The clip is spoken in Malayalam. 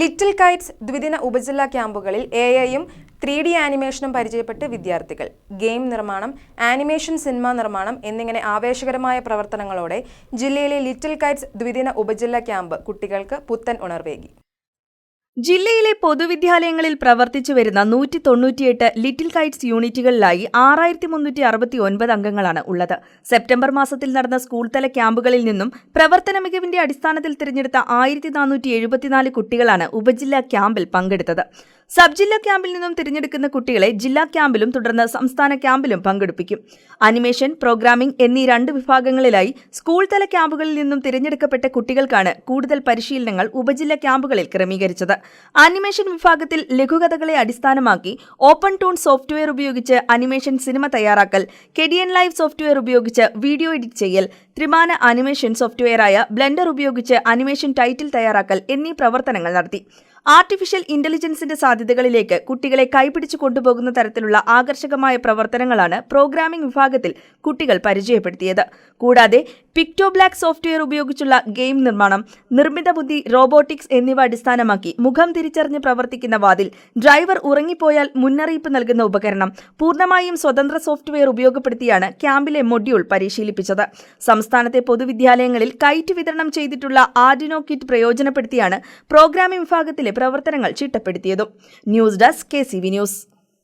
ലിറ്റിൽ കൈറ്റ്സ് ദ്വിദിന ഉപജില്ലാ ക്യാമ്പുകളിൽ എ ഐയും ത്രീ ഡി ആനിമേഷനും പരിചയപ്പെട്ട് വിദ്യാർത്ഥികൾ. ഗെയിം നിർമ്മാണം ആനിമേഷൻ സിനിമാ നിർമ്മാണം എന്നിങ്ങനെ ആവേശകരമായ പ്രവർത്തനങ്ങളോടെ ജില്ലയിലെ ലിറ്റിൽ കൈറ്റ്സ് ദ്വിദിന ഉപജില്ലാ ക്യാമ്പ് കുട്ടികൾക്ക് പുത്തൻ ഉണർവേകി. ജില്ലയിലെ പൊതുവിദ്യാലയങ്ങളിൽ പ്രവർത്തിച്ചു വരുന്ന നൂറ്റി തൊണ്ണൂറ്റിയെട്ട് ലിറ്റിൽ കൈറ്റ്സ് യൂണിറ്റുകളിലായി ആറായിരത്തി മുന്നൂറ്റി അറുപത്തി ഒൻപത് അംഗങ്ങളാണ് ഉള്ളത്. സെപ്റ്റംബർ മാസത്തിൽ നടന്ന സ്കൂൾ തല ക്യാമ്പുകളിൽ നിന്നും പ്രവർത്തന മികവിന്റെ അടിസ്ഥാനത്തിൽ തിരഞ്ഞെടുത്ത ആയിരത്തി നാനൂറ്റി എഴുപത്തിനാല് കുട്ടികളാണ് ഉപജില്ലാ ക്യാമ്പിൽ പങ്കെടുത്തത്. സബ് ജില്ലാ ക്യാമ്പിൽ നിന്നും തിരഞ്ഞെടുക്കുന്ന കുട്ടികളെ ജില്ലാ ക്യാമ്പിലും തുടർന്ന് സംസ്ഥാന ക്യാമ്പിലും പങ്കെടുപ്പിക്കും. അനിമേഷൻ പ്രോഗ്രാമിംഗ് എന്നീ രണ്ട് വിഭാഗങ്ങളിലായി സ്കൂൾ തല ക്യാമ്പുകളിൽ നിന്നും തിരഞ്ഞെടുക്കപ്പെട്ട കുട്ടികൾക്കാണ് കൂടുതൽ പരിശീലനങ്ങൾ ഉപജില്ലാ ക്യാമ്പുകളിൽ ക്രമീകരിച്ചത്. അനിമേഷൻ വിഭാഗത്തിൽ ലഘുകഥകളെ അടിസ്ഥാനമാക്കി ഓപ്പൺ ടൂൺ സോഫ്റ്റ്വെയർ ഉപയോഗിച്ച് അനിമേഷൻ സിനിമ തയ്യാറാക്കൽ കെഡിയൻ ലൈവ് സോഫ്റ്റ്വെയർ ഉപയോഗിച്ച് വീഡിയോ എഡിറ്റ് ചെയ്യൽ ത്രിമാന അനിമേഷൻ സോഫ്റ്റ്വെയറായ ബ്ലെൻഡർ ഉപയോഗിച്ച് അനിമേഷൻ ടൈറ്റിൽ തയ്യാറാക്കൽ എന്നീ പ്രവർത്തനങ്ങൾ നടത്തി. ആർട്ടിഫിഷ്യൽ ഇന്റലിജൻസിന്റെ സാധ്യതകളിലേക്ക് കുട്ടികളെ കൈപിടിച്ചു കൊണ്ടുപോകുന്ന തരത്തിലുള്ള ആകർഷകമായ പ്രവർത്തനങ്ങളാണ് പ്രോഗ്രാമിംഗ് വിഭാഗത്തിൽ കുട്ടികൾ പരിചയപ്പെടുത്തിയത്. കൂടാതെ പിക്ടോ ബ്ലാക്ക് സോഫ്റ്റ്വെയർ ഉപയോഗിച്ചുള്ള ഗെയിം നിർമ്മാണം നിർമ്മിത ബുദ്ധി റോബോട്ടിക്സ് എന്നിവ അടിസ്ഥാനമാക്കി മുഖം തിരിച്ചറിഞ്ഞ് പ്രവർത്തിക്കുന്ന വാതിൽ ഡ്രൈവർ ഉറങ്ങിപ്പോയാൽ മുന്നറിയിപ്പ് നൽകുന്ന ഉപകരണം പൂർണമായും സ്വതന്ത്ര സോഫ്റ്റ്വെയർ ഉപയോഗപ്പെടുത്തിയാണ് ക്യാമ്പിലെ മൊഡ്യൂൾ പരിശീലിപ്പിച്ചത്. സംസ്ഥാനത്തെ പൊതുവിദ്യാലയങ്ങളിൽ കൈറ്റ് വിതരണം ചെയ്തിട്ടുള്ള ആഡിനോ കിറ്റ് പ്രയോജനപ്പെടുത്തിയാണ് പ്രോഗ്രാമിംഗ് വിഭാഗത്തിലെ പ്രവർത്തനങ്ങൾ ചിട്ടപ്പെടുത്തിയതും. News desk K news.